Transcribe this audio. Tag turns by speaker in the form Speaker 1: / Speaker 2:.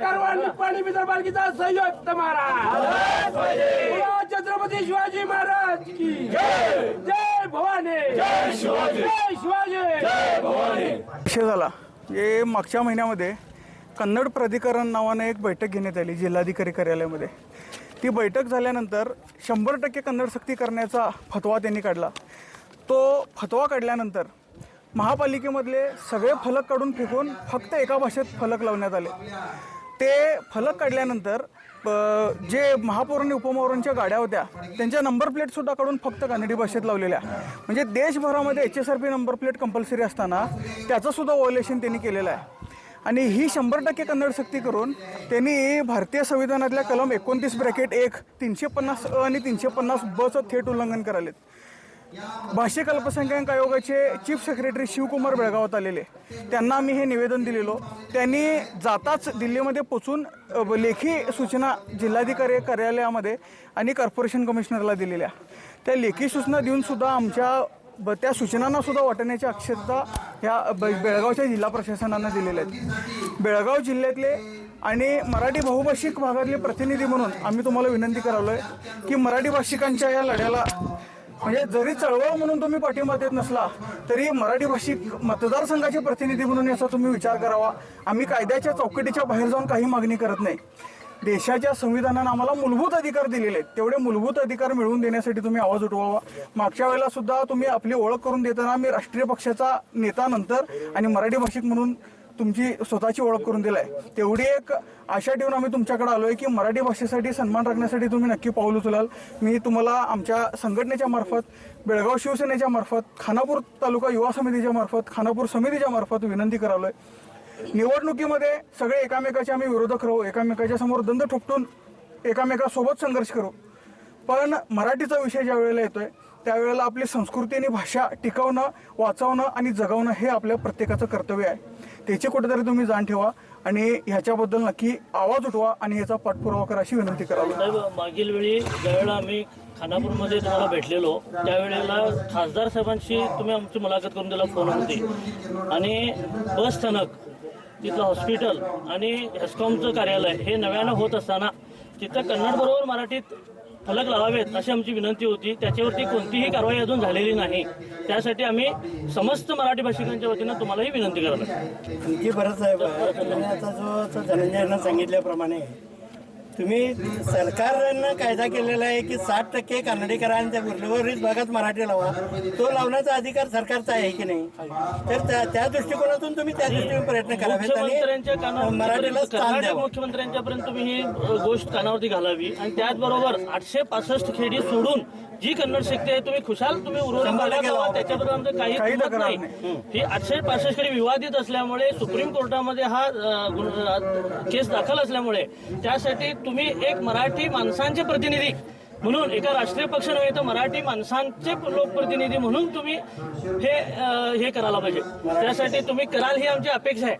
Speaker 1: कारवार निप्पाणी मित्र बालकीचा संयुक्त महाराज. बोला छत्रपती शिवाजी महाराज की. जय. भवानी. जय शिवाजी. जय शिवाजी.
Speaker 2: विषय झाला. जे मागच्या महिन्यामध्ये कन्नड प्राधिकरण नावाने एक बैठक घेण्यात आली जिल्हाधिकारी कार्यालयामध्ये. ती बैठक झाल्यानंतर शंभर टक्के कन्नड सक्ती करण्याचा फतवा त्यांनी काढला. तो फतवा काढल्यानंतर महापालिकेमधले सगळे फलक काढून फेकून फक्त एका भाषेत फलक लावण्यात आले. ते फलक काढल्यानंतर जे महापौर आणि उपमहापौरांच्या गाड्या होत्या त्यांच्या नंबर प्लेट सुद्धा काढून फक्त कानडी भाषेत लावलेल्या. म्हणजे देशभरामध्ये H S R P number plate compulsory असताना त्याचं सुद्धा व्हायोलेशन त्यांनी केलेलं आहे. आणि ही शंभर टक्के कन्नड सक्ती करून त्यांनी भारतीय संविधानातल्या कलम एकोणतीस ब्रॅकेट एक तीनशे पन्नास अ आणि तीनशे पन्नास बचं थेट उल्लंघन करालेत. भाषिक अल्पसंख्याक आयोगाचे चीफ सेक्रेटरी शिवकुमार बेळगावात आलेले. त्यांना आम्ही हे निवेदन दिलेलो. त्यांनी जाताच दिल्लीमध्ये पोचून लेखी सूचना जिल्हाधिकारी कार्यालयामध्ये आणि कॉर्पोरेशन कमिशनरला दिलेल्या. त्या लेखी सूचना देऊनसुद्धा आमच्या ब त्या सूचनांना सुद्धा वाटण्याची अक्षरता ह्या ब- बेळगावच्या जिल्हा प्रशासनानं दिलेल्या आहेत. बेळगाव जिल्ह्यातले आणि मराठी बहुभाषिक भागातले प्रतिनिधी म्हणून आम्ही तुम्हाला विनंती करावलो आहे की मराठी भाषिकांच्या या लढ्याला म्हणजे जरी चळवळ म्हणून तुम्ही पाठिंबा देत नसला तरी मराठी भाषिक मतदारसंघाचे प्रतिनिधी म्हणून याचा तुम्ही विचार करावा. आम्ही कायद्याच्या चौकटीच्या बाहेर जाऊन काही मागणी करत नाही. देशाच्या संविधानानं आम्हाला मूलभूत अधिकार दिलेले आहेत. तेवढे मूलभूत अधिकार मिळवून देण्यासाठी तुम्ही आवाज उठवावा. मागच्या वेळेला सुद्धा तुम्ही आपली ओळख करून देताना मी राष्ट्रीय पक्षाचा नेता नंतर आणि मराठी भाषिक म्हणून तुमची स्वतःची ओळख करून दिलाय. तेवढी एक आशा ठेवून आम्ही तुमच्याकडे आलोय की मराठी भाषेसाठी सन्मान राखण्यासाठी तुम्ही नक्की पाऊल उचलाल. मी तुम्हाला आमच्या संघटनेच्या मार्फत बेळगाव शिवसेनेच्या मार्फत खानापूर तालुका युवा समितीच्या मार्फत खानापूर समितीच्या मार्फत विनंती करालोय. निवडणुकीमध्ये सगळे एकामेकाचे आम्ही विरोधक राहू एकामेकाच्या समोर दंड ठोपटून एकामेकासोबत संघर्ष करू. पण मराठीचा विषय ज्या वेळेला येतोय त्यावेळेला आपली संस्कृती आणि भाषा टिकवणं वाचवणं आणि जगवणं हे आपल्या प्रत्येकाचं कर्तव्य आहे. त्याची कुठेतरी तुम्ही जाण ठेवा आणि ह्याच्याबद्दल नक्की आवाज उठवा आणि याचा पाठपुरावा करा अशी विनंती करावी.
Speaker 3: मागील वेळी ज्यावेळेला आम्ही खानापूरमध्ये तुम्हाला भेटलेलो त्यावेळेला खासदार साहेबांशी तुम्ही आमची मुलाखत करून दिला फोनवरती आणि बस स्थानक तिथलं हॉस्पिटल आणि हेस्कॉमचं कार्यालय हे नव्यानं होत असताना तिथं कन्नड बरोबर मराठीत फलक लावावेत अशी आमची विनंती होती. त्याच्यावरती कोणतीही कारवाई अजून झालेली नाही. त्यासाठी आम्ही समस्त मराठी भाषिकांच्या वतीनं तुम्हालाही विनंती
Speaker 4: बरंच साहेब. आहे. तुम्ही आता जो जो धनंजयनं सांगितल्याप्रमाणे तुम्ही सरकारनं कायदा केलेला आहे की साठ टक्के कानडीकरांच्या उर्वरित भागात मराठी लावा. तो लावण्याचा अधिकार सरकारचा आहे की नाही? तर त्या त्या दृष्टिकोनातून तुम्ही त्या दृष्टीने प्रयत्न करावेत आणि मराठीला स्थान द्यावं.
Speaker 3: मुख्यमंत्र्यांच्या पर्यंत तुम्ही ही गोष्ट कानावरती घालावी. आणि त्याचबरोबर आठशे पासष्ट खेडी सोडून जी कन्नड शक्ती तुम्ही खुशाल तुम्ही लावा. त्याच्याबरोबर आमचं काही नाही. ही आठशे पासष्ट विवादित असल्यामुळे सुप्रीम कोर्टामध्ये हा केस दाखल असल्यामुळे त्यासाठी तुम्ही एक मराठी माणसांचे प्रतिनिधी. म्हणून एका राष्ट्रीय पक्ष नव्हे तर मराठी माणसांचे लोकप्रतिनिधी म्हणून तुम्ही हे हे करायला पाहिजे. त्यासाठी तुम्ही कराल ही आमची अपेक्षा आहे.